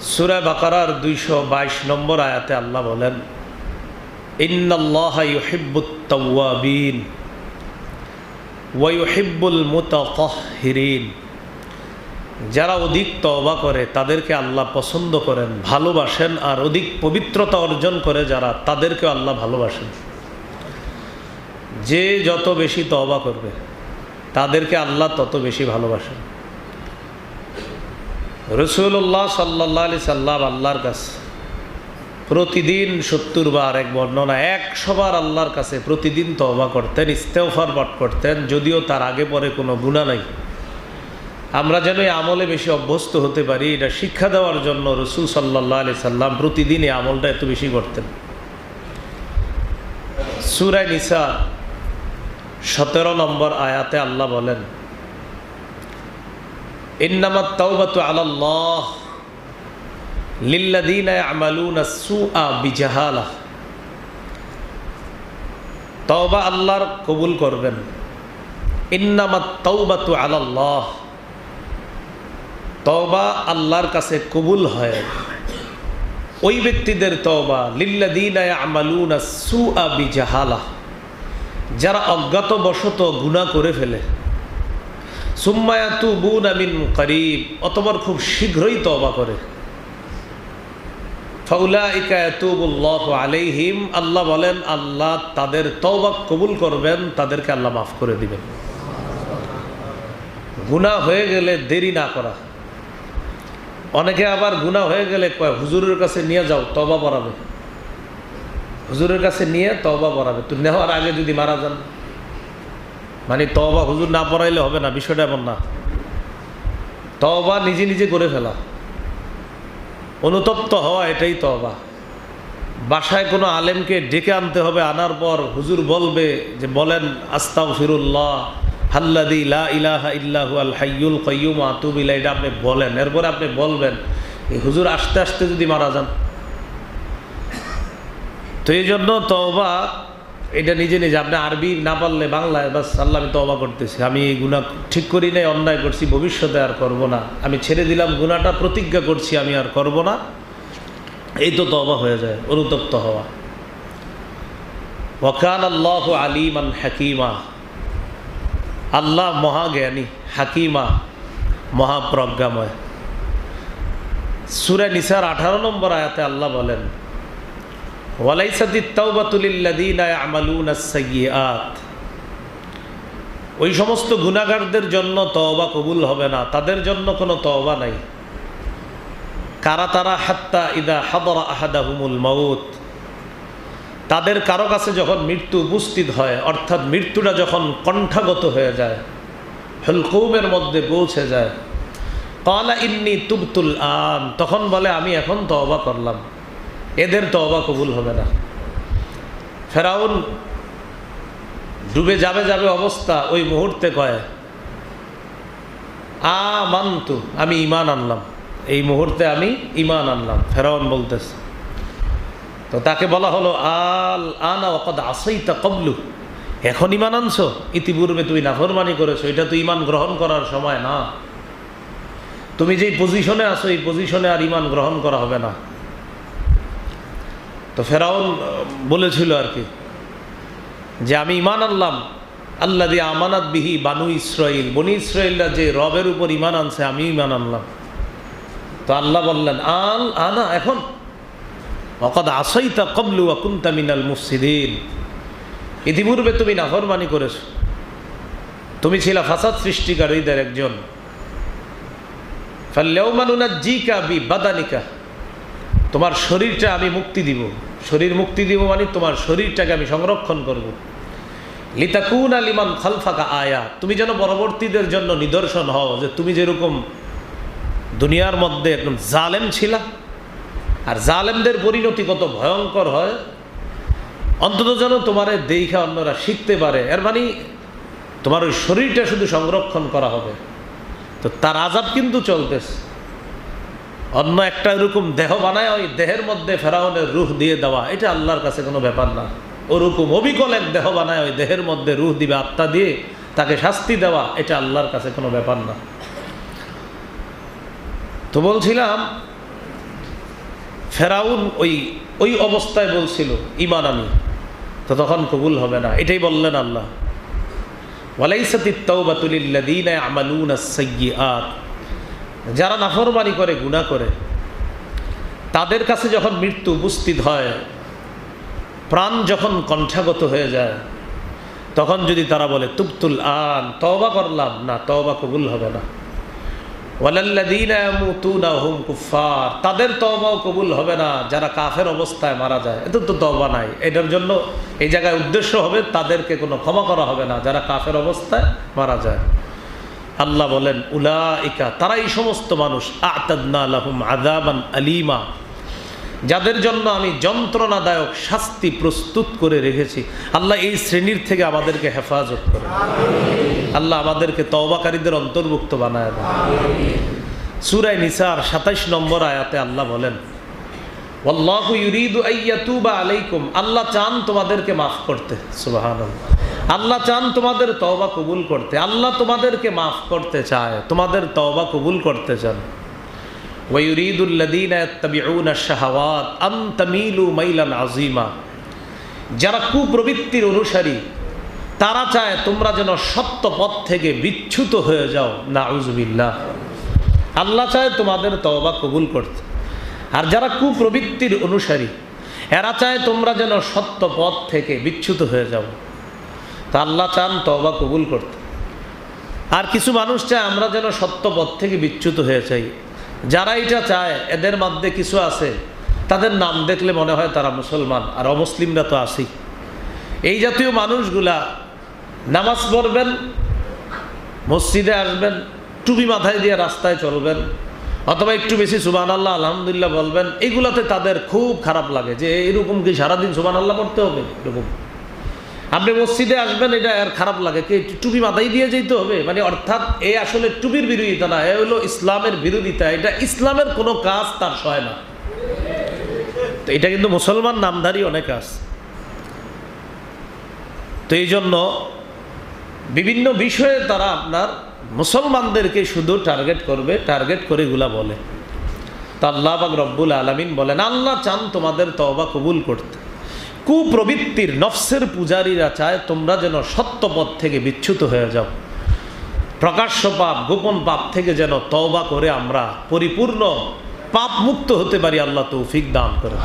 সুরা বাকারার দুইশো বাইশ নম্বর আয়াতে আল্লাহ বলেন, ইন্নাল্লাহ ইউহিব্বুত তাওয়াবিন ওয়া মুতাতাহহিরিন যারা অধিক তওবা করে, তাদেরকে আল্লাহ পছন্দ করেন, ভালোবাসেন আর অধিক পবিত্রতা অর্জন করে যারা তাদেরকে আল্লাহ ভালোবাসেন। যে যত বেশি তওবা করবে, তাদেরকে আল্লাহ তত বেশি ভালোবাসেন। রসুল্লাহ সাল্লাহ আলি সাল্লাম আল্লাহর কাছে প্রতিদিন সত্তর বার এক বর্ণনা একশোবার আল্লাহর কাছে প্রতিদিন তওবা করতেন ইস্তেফার পাঠ করতেন, যদিও তার আগে পরে কোনো গুণা নাই। আমরা যেন এই আমলে বেশি অভ্যস্ত হতে পারি, এটা শিক্ষা দেওয়ার জন্য রসুল সাল্লাহ আলি সাল্লাম প্রতিদিন এই আমলটা এত বেশি করতেন। সুরায় নিসা সতেরো নম্বর আয়াতে আল্লাহ বলেন বিজাহালা। তওবা আল্লাহর কবুল করবেন। আলাল্লাহ। তওবা আল্লাহর কাছে কবুল হয়। ওই ব্যক্তিদের তওবা সুআ বিজাহালা। যারা অজ্ঞাতবশত গুনাহ করে ফেলে। সুম্মায়াতু বুন আমিন করিব, অতবার খুব শীঘ্রই তবা করে। ফাউলাইকাতুবুল্লাহ আলাইহিম, আল্লাহ বলেন, আল্লাহ তাদের তওবা কবুল করবেন, তাদেরকে আল্লাহ মাফ করে দিবেন। গুনাহ হয়ে গেলে দেরি না করা। অনেকে আবার গুনাহ হয়ে গেলে কয়, হুজুরের কাছে নিয়ে যাও তবা পড়াবে হুজুরের কাছে নিয়ে তবা পড়াবে তুই নেওয়ার আগে যদি মারা যান মানে তবা হুজুর না পড়াইলে হবে না, বিষয়টা এমন না। তবা নিজে নিজে করে ফেলা। অনুতপ্ত হওয়া এটাই তবা বাসায় কোনো আলেমকে ডেকে আনতে হবে, আনার পর হুজুর বলবে যে, বলেন আস্তাও ফিরুল্লাহ হাল্লাদি লা ইলাহা ইল্লাহু আল হাইয়ুল কয়ুম আতুবিল্লা এটা আপনি বলেন। এরপরে আপনি বলবেন, এই হুজুর আস্তে আস্তে যদি মারা যান। তো এই জন্য তবা এটা নিজে নিজে, আপনি আরবি না পারলে বাংলায় বাস, আল্লাহ আমি তবা করতেছি। আমি এই গুণা ঠিক করি নাই, অন্যায় করছি, ভবিষ্যতে আর করব না। আমি ছেড়ে দিলাম গুণাটা প্রতিজ্ঞা করছি আমি আর করব না। এই তো তবা হয়ে যায়, অনুতপ্ত হওয়া। ওয়াকান আল্লাহ আলিমান হাকিমা। আল্লাহ মহাজ্ঞানী, হাকিমা, মহাপ্রজ্ঞাময়। সুরে নিসার আঠারো নম্বর আয়াতে আল্লাহ বলেন ওই সমস্ত গুণাগারদের জন্য তওবা কবুল হবে না। তাদের জন্য কোনো তওবা নাই। কারা তারা? হাত্তা ইদা হাদরা আহাদাহুমুল মাউত। তাদের কারও কাছে যখন মৃত্যু উপস্থিত হয়, অর্থাৎ মৃত্যুটা যখন কণ্ঠাগত হয়ে যায় হলকৌমের মধ্যে পৌঁছে যায় কালা ইন্নি তুবতুল আন তখন বলে, আমি এখন তওবা করলাম। এদের তওবা কবুল হবে না। ফেরাউন ডুবে যাবে যাবে অবস্থা ওই মুহূর্তে কয় আ মান্তু আমি ইমান আনলাম। এই মুহূর্তে আমি ইমান আনলাম। ফেরাউন বলতেছে, তো তাকে বলা হলো, আল আনা অকদ আসই তা কবলু এখন ইমান আনছো? ইতিপূর্বে তুই নাফরমানি করেছ। এটা তুই ইমান গ্রহণ করার সময় না। তুমি যেই পজিশনে আছো, এই পজিশনে আর ইমান গ্রহণ করা হবে না। তো ফেরাউন বলেছিল আর কি যে আমি ইমান আনলাম আল্লাহ দিয়ে আমানাত বিহি বানু ইসরাইল বনি ইসরাইলরা যে রবের উপর ইমান আনছে, আমি ইমান আনলাম। তো আল্লাহ বললেন, আল আনা এখন? অকদ আসইতা কবলু আকুন্তা মিনাল মুফসিদিন। ইতিপূর্বে তুমি নাফরমানি করেছ। তুমি ছিল ফাসাদ সৃষ্টিকারীদের একজন। ফাল্লেওমানুনা জিকা বি বাদানিকা। তোমার শরীরটা আমি মুক্তি দিব। শরীর মুক্তি দিব মানে তোমার শরীরটাকে আমি সংরক্ষণ করব। লিতাকুন আলিমান খালফাকা আয়া। তুমি যেন পরবর্তীদের জন্য নিদর্শন হও যে তুমি যেরকম দুনিয়ার মধ্যে একদম জালেম ছিলা আর জালেমদের পরিণতি কত ভয়ঙ্কর হয়। অন্তত যেন তোমার দেখা অন্যরা শিখতে পারে। এর মানে তোমার ওই শরীরটা শুধু সংরক্ষণ করা হবে। তো তার আজাব কিন্তু চলতেছে। অন্য একটা এরকম দেহ বানায়, ওই দেহের মধ্যে ফেরাউনের রুহ দিয়ে দেওয়া। এটা আল্লাহর কাছে কোনো ব্যাপার না। ওরকম অবিকল এক দেহ বানায়, ওই দেহের মধ্যে রুহ দিবে, আত্মা দিয়ে তাকে শাস্তি দেওয়া, এটা আল্লাহর কাছে কোনো ব্যাপার না। তো বলছিলাম, ফেরাউন ওই ওই অবস্থায় বলছিল ইমান আমি তো তখন কবুল হবে না। এটাই বললেন আল্লাহ। ওয়ালাইসাতিত তাওবাতুলিল্লাযীনা ইয়ামালুনা সাইয়্যাত যারা নাফরমানি করে, গুনাহ করে, তাদের কাছে যখন মৃত্যু উপস্থিত হয়, প্রাণ যখন কণ্ঠাগত হয়ে যায়, তখন যদি তারা বলে, তুবতুল আন, তওবা করলাম। না, তওবা কবুল হবে না। হুম কুফফার, তাদের তওবাও কবুল হবে না, যারা কাফের অবস্থায় মারা যায়। এত তো তওবা নাই। এটার জন্য এই জায়গায় উদ্দেশ্য হবে, তাদেরকে কোনো ক্ষমা করা হবে না, যারা কাফের অবস্থায় মারা যায়। আল্লাহ বলেন, উলাইকা তারা এই সমস্ত মানুষ আযাবান আলিমা। যাদের জন্য আমি যন্ত্রণাদায়ক শাস্তি প্রস্তুত করে রেখেছি, আল্লাহ এই শ্রেণির থেকে আমাদেরকে হেফাজত করে। আল্লাহ আমাদেরকে তওবাকারীদের অন্তর্ভুক্ত বানায় দেন। সুরায় নিসার সাতাইশ নম্বর আয়াতে আল্লাহ বলেন আইয়াতুবা আলাইকুম। আল্লাহ চান তোমাদেরকে মাফ করতে। সুবহানাল্লাহ। আল্লাহ চান তোমাদের তওবা কবুল করতে। আল্লাহ তোমাদেরকে মাফ করতে চায়, তোমাদের তওবা কবুল করতে চান। যারা কুপ্রবৃত্তির অনুসারী, তারা চায় তোমরা যেন সত্য পথ থেকে বিচ্ছুত হয়ে যাও। না আল্লাহ চায় তোমাদের তওবা কবুল করতে। আর যারা কুপ্রবৃত্তির অনুসারী, এরা চায় তোমরা যেন সত্য পথ থেকে বিচ্ছুত হয়ে যাও। তা আল্লাহ চান তওবা কবুল করতে। আর কিছু মানুষ চায় আমরা যেন সত্য পথ থেকে বিচ্যুত হয়ে যাই। যারা এটা চায়, এদের মধ্যে কিছু আছে, তাদের নাম দেখলে মনে হয় তারা মুসলমান, আর অমুসলিমরা তো আসি এই জাতীয় মানুষগুলা নামাজ পড়বেন, মসজিদে আসবেন, টুপি মাথায় দিয়ে রাস্তায় চলবেন, অথবা একটু বেশি সুবান আল্লাহ আলহামদুলিল্লাহ বলবেন, এগুলাতে তাদের খুব খারাপ লাগে যে এরকম কি সারাদিন সুবান আল্লাহ পড়তে হবে? এরকম। আপনি মসজিদে আসবেন, এটা আর খারাপ লাগে। কি টুপি মাথায় দিয়ে যেতে হবে? মানে অর্থাৎ এ আসলে টুপির বিরোধিতা না, এ হলো ইসলামের বিরোধিতা। এটা ইসলামের কোনো কাজ তার সয় না। তো এটা কিন্তু মুসলমান নামধারী অনেক আছে। তো এই জন্য বিভিন্ন বিষয়ে তারা আপনার মুসলমানদেরকে শুধু টার্গেট করবে, টার্গেট করে এগুলা বলে। তা আল্লাহ পাক রব্বুল আলমিন বলেন, আল্লাহ চান তোমাদের তওবা কবুল করতে। কুপ্রবৃত্তির নফসের পূজারীরা চায় তোমরা যেন সত্য পথ থেকে বিচ্যুত হয়ে যাও। প্রকাশ্য পাপ, গোপন পাপ থেকে যেন তওবা করে আমরা পরিপূর্ণ পাপ মুক্ত হতে পারি, আল্লাহ তৌফিক দান করে।